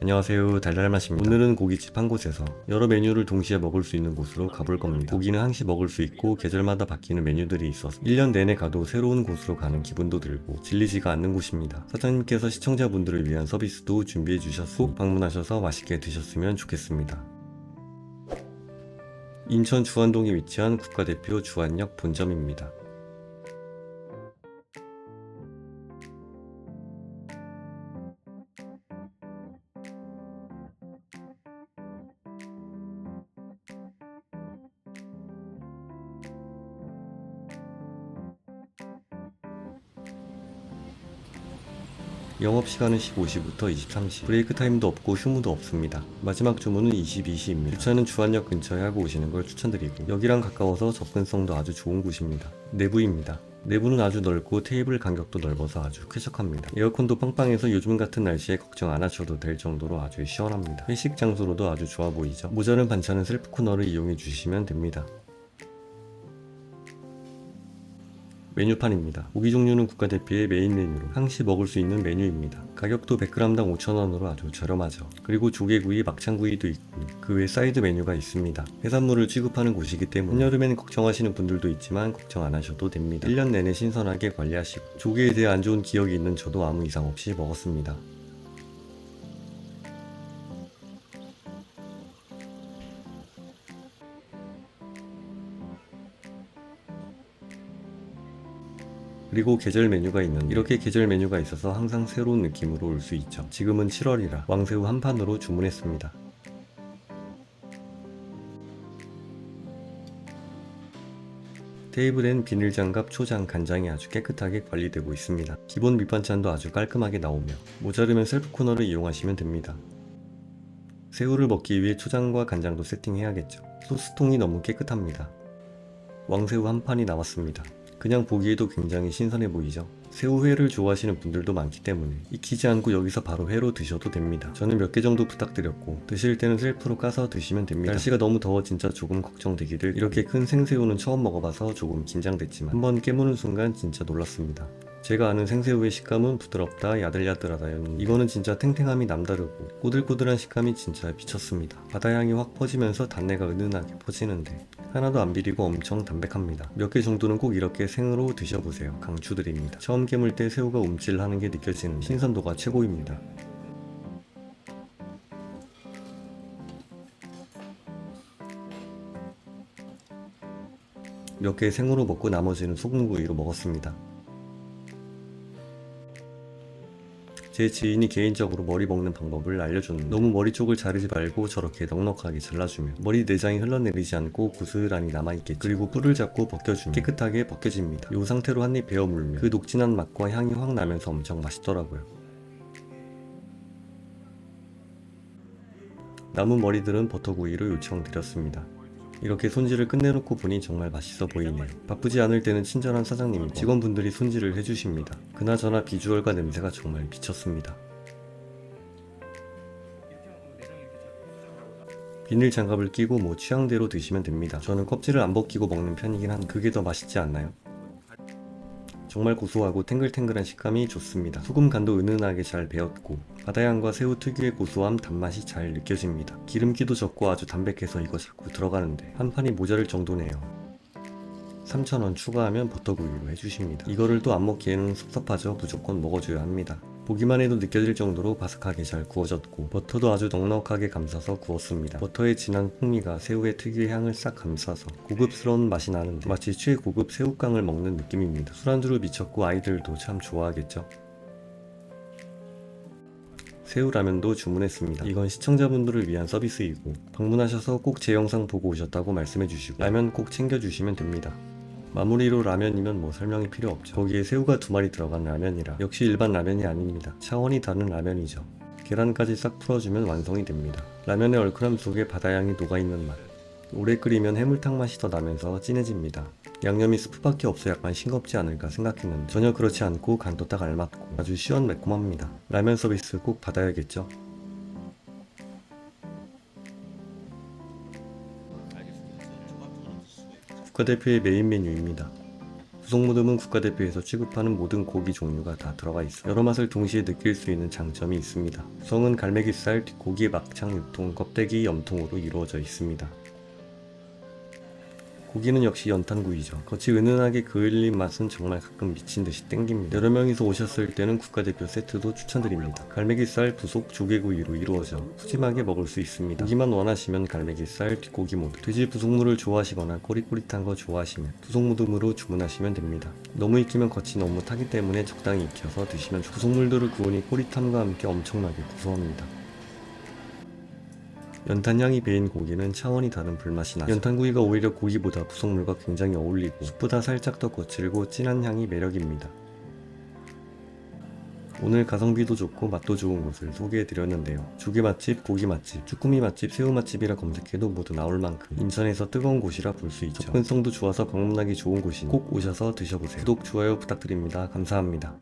안녕하세요. 달달맛입니다. 오늘은 고깃집 한 곳에서 여러 메뉴를 동시에 먹을 수 있는 곳으로 가볼 겁니다. 고기는 항시 먹을 수 있고 계절마다 바뀌는 메뉴들이 있어서 1년 내내 가도 새로운 곳으로 가는 기분도 들고 질리지가 않는 곳입니다. 사장님께서 시청자분들을 위한 서비스도 준비해 꼭 방문하셔서 맛있게 드셨으면 좋겠습니다. 인천 주안동에 위치한 국가대표 주안역 본점입니다 영업시간은 15시부터 23시. 브레이크 타임도 없고 휴무도 없습니다. 마지막 주문은 22시입니다. 주차는 주안역 근처에 하고 오시는 걸 추천드리고 여기랑 가까워서 접근성도 아주 좋은 곳입니다. 내부입니다. 내부는 아주 넓고 테이블 간격도 넓어서 아주 쾌적합니다. 에어컨도 빵빵해서 요즘 같은 날씨에 걱정 안 하셔도 될 정도로 아주 시원합니다. 회식 장소로도 아주 좋아 보이죠? 모자른 반찬은 셀프 코너를 이용해 주시면 됩니다 메뉴판입니다. 고기 종류는 국가대표의 메인 메뉴로 항시 먹을 수 있는 메뉴입니다. 가격도 100g당 5,000원으로 아주 저렴하죠. 그리고 조개구이, 막창구이도 있고 그 외 사이드 메뉴가 있습니다. 해산물을 취급하는 곳이기 때문에 한여름에는 걱정하시는 분들도 있지만 걱정 안 하셔도 됩니다. 1년 내내 신선하게 관리하시고 조개에 대해 안 좋은 기억이 있는 저도 아무 이상 없이 먹었습니다. 그리고 계절 메뉴가 있는데 이렇게 계절 메뉴가 있어서 항상 새로운 느낌으로 올 수 있죠. 지금은 7월이라 왕새우 한 판으로 주문했습니다. 테이블엔 비닐장갑, 초장, 간장이 아주 깨끗하게 관리되고 있습니다. 기본 밑반찬도 아주 깔끔하게 나오며 모자르면 셀프 코너를 이용하시면 됩니다. 새우를 먹기 위해 초장과 간장도 세팅해야겠죠. 소스통이 너무 깨끗합니다. 왕새우 한 판이 나왔습니다. 그냥 보기에도 굉장히 신선해 보이죠? 새우회를 좋아하시는 분들도 많기 때문에 익히지 않고 여기서 바로 회로 드셔도 됩니다. 저는 몇 개 정도 부탁드렸고 드실 때는 셀프로 까서 드시면 됩니다. 날씨가 너무 더워 진짜 조금 걱정되기를 이렇게 큰 생새우는 처음 먹어봐서 조금 긴장됐지만 한번 깨무는 순간 진짜 놀랐습니다. 제가 아는 생새우의 식감은 부드럽다 야들야들하다였는데 이거는 진짜 탱탱함이 남다르고 꼬들꼬들한 식감이 진짜 미쳤습니다. 바다향이 확 퍼지면서 단내가 은은하게 퍼지는데 하나도 안 비리고 엄청 담백합니다. 몇 개 정도는 꼭 이렇게 생으로 드셔보세요. 강추드립니다. 처음 깨물 때 새우가 움찔하는 게 느껴지는 신선도가 최고입니다. 몇 개 생으로 먹고 나머지는 소금구이로 먹었습니다. 제 지인이 개인적으로 머리 먹는 방법을 알려줬는데 너무 머리 쪽을 자르지 말고 저렇게 넉넉하게 잘라주면 머리 내장이 흘러내리지 않고 고스란히 남아있겠죠. 그리고 뿔을 잡고 벗겨주면 깨끗하게 벗겨집니다. 이 상태로 한 입 베어 물면 그 녹진한 맛과 향이 확 나면서 엄청 맛있더라고요. 남은 머리들은 버터구이로 요청드렸습니다 이렇게 손질을 끝내놓고 보니 정말 맛있어 보이네요. 바쁘지 않을 때는 친절한 사장님이 직원분들이 손질을 해주십니다. 그나저나 비주얼과 냄새가 정말 미쳤습니다. 비닐 장갑을 끼고 뭐 취향대로 드시면 됩니다. 저는 껍질을 안 벗기고 먹는 편이긴 한 그게 더 맛있지 않나요? 정말 고소하고 탱글탱글한 식감이 좋습니다. 소금 간도 은은하게 잘 배었고 바다향과 새우 특유의 고소함, 단맛이 잘 느껴집니다. 기름기도 적고 아주 담백해서 이거 자꾸 들어가는데 한 판이 모자랄 정도네요. 3,000원 추가하면 버터구이로 해주십니다. 이거를 또 안 먹기에는 섭섭하죠. 무조건 먹어줘야 합니다. 보기만 해도 느껴질 정도로 바삭하게 잘 구워졌고 버터도 아주 넉넉하게 감싸서 구웠습니다. 버터의 진한 풍미가 새우의 특유의 향을 싹 감싸서 고급스러운 맛이 나는데 마치 최고급 새우깡을 먹는 느낌입니다. 술안주로 미쳤고 아이들도 참 좋아하겠죠. 새우라면도 주문했습니다. 이건 시청자분들을 위한 서비스이고 방문하셔서 꼭 제 영상 보고 오셨다고 말씀해주시고 라면 꼭 챙겨주시면 됩니다. 마무리로 라면이면 뭐 설명이 필요 없죠. 거기에 새우가 두 마리 들어간 라면이라 역시 일반 라면이 아닙니다. 차원이 다른 라면이죠. 계란까지 싹 풀어주면 완성이 됩니다. 라면의 얼큰함 속에 바다향이 녹아있는 맛. 오래 끓이면 해물탕 맛이 더 나면서 진해집니다. 양념이 스프밖에 없어 약간 싱겁지 않을까 생각했는데 전혀 그렇지 않고 간도 딱 알맞고 아주 시원 매콤합니다. 라면 서비스 꼭 받아야겠죠? 국가대표의 메인 메뉴입니다. 구성모듬은 국가대표에서 취급하는 모든 고기 종류가 다 들어가 있어 여러 맛을 동시에 느낄 수 있는 장점이 있습니다. 구성은 갈매기살, 뒷고기, 막창, 육통, 껍데기, 염통으로 이루어져 있습니다. 고기는 역시 연탄구이죠. 겉이 은은하게 그을린 맛은 정말 가끔 미친 듯이 땡깁니다. 여러 명이서 오셨을 때는 국가대표 세트도 추천드립니다. 갈매기살, 부속, 조개구이로 이루어져 푸짐하게 먹을 수 있습니다. 고기만 원하시면 갈매기살, 뒷고기 모두. 돼지 부속물을 좋아하시거나 꼬릿꼬릿한 거 좋아하시면 부속무듬으로 주문하시면 됩니다. 너무 익히면 겉이 너무 타기 때문에 적당히 익혀서 드시면 좋 부속물들을 구우니 꼬릿함과 함께 엄청나게 구수합니다. 연탄향이 배인 고기는 차원이 다른 불맛이 나죠. 연탄구이가 오히려 고기보다 부속물과 굉장히 어울리고 숯보다 살짝 더 거칠고 진한 향이 매력입니다. 오늘 가성비도 좋고 맛도 좋은 곳을 소개해드렸는데요. 조개 맛집, 고기 맛집, 쭈꾸미 맛집, 새우 맛집이라 검색해도 모두 나올 만큼 인천에서 뜨거운 곳이라 볼 수 있죠. 접근성도 좋아서 방문하기 좋은 곳이니 꼭 오셔서 드셔보세요. 구독, 좋아요 부탁드립니다. 감사합니다.